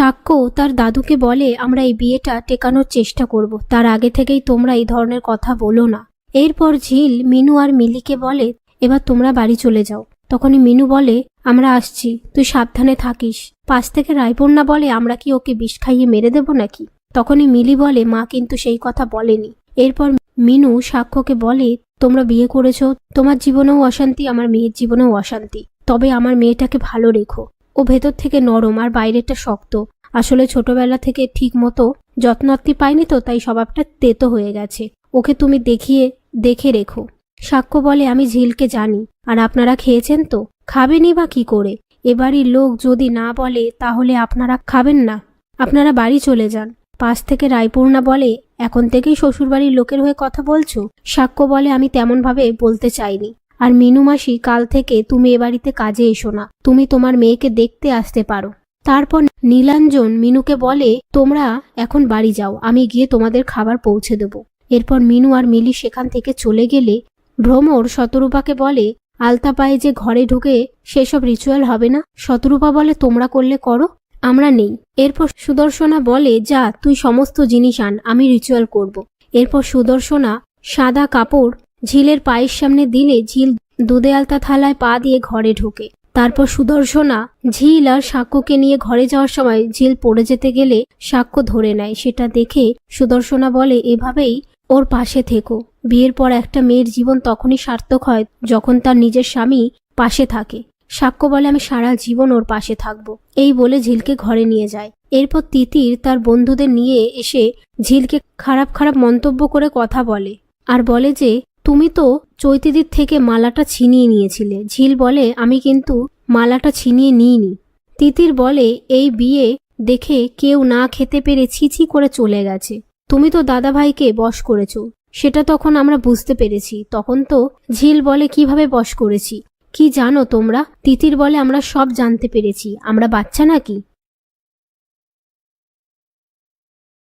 সাক্ষ্য তার দাদুকে বলে, আমরা এই বিয়েটা টেকানোর চেষ্টা করব। তার আগে থেকেই তোমরা এই ধরনের কথা বলো না। এরপর ঝিল, মিনু আর মিলিকে বলে, এবার তোমরা বাড়ি চলে যাও। তখনই মিনু বলে, আমরা আসছি, তুই সাবধানে থাকিস। পাশ থেকে রায়পূর্ণা বলে, আমরা কি ওকে বিষ খাইয়ে মেরে দেব নাকি? তখনই মিলি বলে, মা কিন্তু সেই কথা বলেনি। এরপর মিনু সাক্ষ্যকে বলে, তোমরা বিয়ে করেছ, তোমার জীবনেও অশান্তি, আমার মেয়ের জীবনেও অশান্তি। তবে আমার মেয়েটাকে ভালো রেখো। ও ভেতর থেকে নরম আর বাইরেটা শক্ত। আসলে ছোটবেলা থেকে ঠিক মতো যত্নত্তি পায়নি তো, তাই স্বভাবটা তেতো হয়ে গেছে। ওকে তুমি দেখিয়ে, দেখে রেখো। সাক্ষ্য বলে, আমি ঝিলকে জানি। আর আপনারা খেয়েছেন তো? খাবেনই বা কি করে? এবারই লোক যদি না বলে, তাহলে আপনারা খাবেন না। আপনারা বাড়ি চলে যান। পাশ থেকে রায়পূর্ণা বলে, এখন থেকেই শ্বশুরবাড়ির লোকের হয়ে কথা বলছো? সাক্ষ্য বলে, আমি তেমনভাবে বলতে চাইনি। আর মিনু মাসি, কাল থেকে তুমি এ বাড়িতে কাজে এসো না। তুমি তোমার মেয়েকে দেখতে আসতে পারো। তারপর নীলাঞ্জন মিনুকে বলে, তোমরা এখন বাড়ি যাও, আমি গিয়ে তোমাদের খাবার পৌঁছে দেব। এরপর মিনু আর মিলি সেখান থেকে চলে গেলে ভ্রমর শতরূপাকে বলে আলতা পায়ে যে ঘরে ঢুকে সেসব রিচুয়াল হবে না? শতরূপা বলে, তোমরা করলে করো, আমরা নেই। এরপর সুদর্শনা বলে, যা, তুই সমস্ত জিনিস আন, আমি রিচুয়াল করব। এরপর সুদর্শনা সাদা কাপড় ঝিলের পায়ের সামনে দিলে ঝিল দুধে আলতা থালায় পা দিয়ে ঘরে ঢোকে। তারপর সুদর্শনা ঝিল আর সাক্ষ্যকে নিয়ে ঘরে যাওয়ার সময় ঝিল পড়ে যেতে গেলে সাক্ষ্য ধরে নেয়। সেটা দেখে সুদর্শনা বলে, এভাবেই ওর পাশে থেকো। বিয়ের পর একটা মেয়ের জীবন তখনই সার্থক হয় যখন তার নিজের স্বামী পাশে থাকে। সাক্ষ্য বলে, আমি সারা জীবন ওর পাশে থাকব। এই বলে ঝিলকে ঘরে নিয়ে যায়। এরপর তিতির তার বন্ধুদের নিয়ে এসে ঝিলকে খারাপ খারাপ মন্তব্য করে কথা বলে। আর বলে যে তুমি তো চৈতিদির থেকে মালাটা ছিনিয়ে নিয়েছিলে। ঝিল বলে, আমি কিন্তু মালাটা ছিনিয়ে নিইনি। তিতির বলে, এই বিয়ে দেখে কেউ না খেতে পেরে ছিছি করে চলে গেছে। তুমি তো দাদাভাইকে বশ করেছ। সেটা তখন আমরা বুঝতে পেরেছি। তখন তো ঝিল বলে, কীভাবে বশ করেছি? কি জানো তোমরা? তিতির বলে, আমরা সব জানতে পেরেছি। আমরা বাচ্চা নাকি?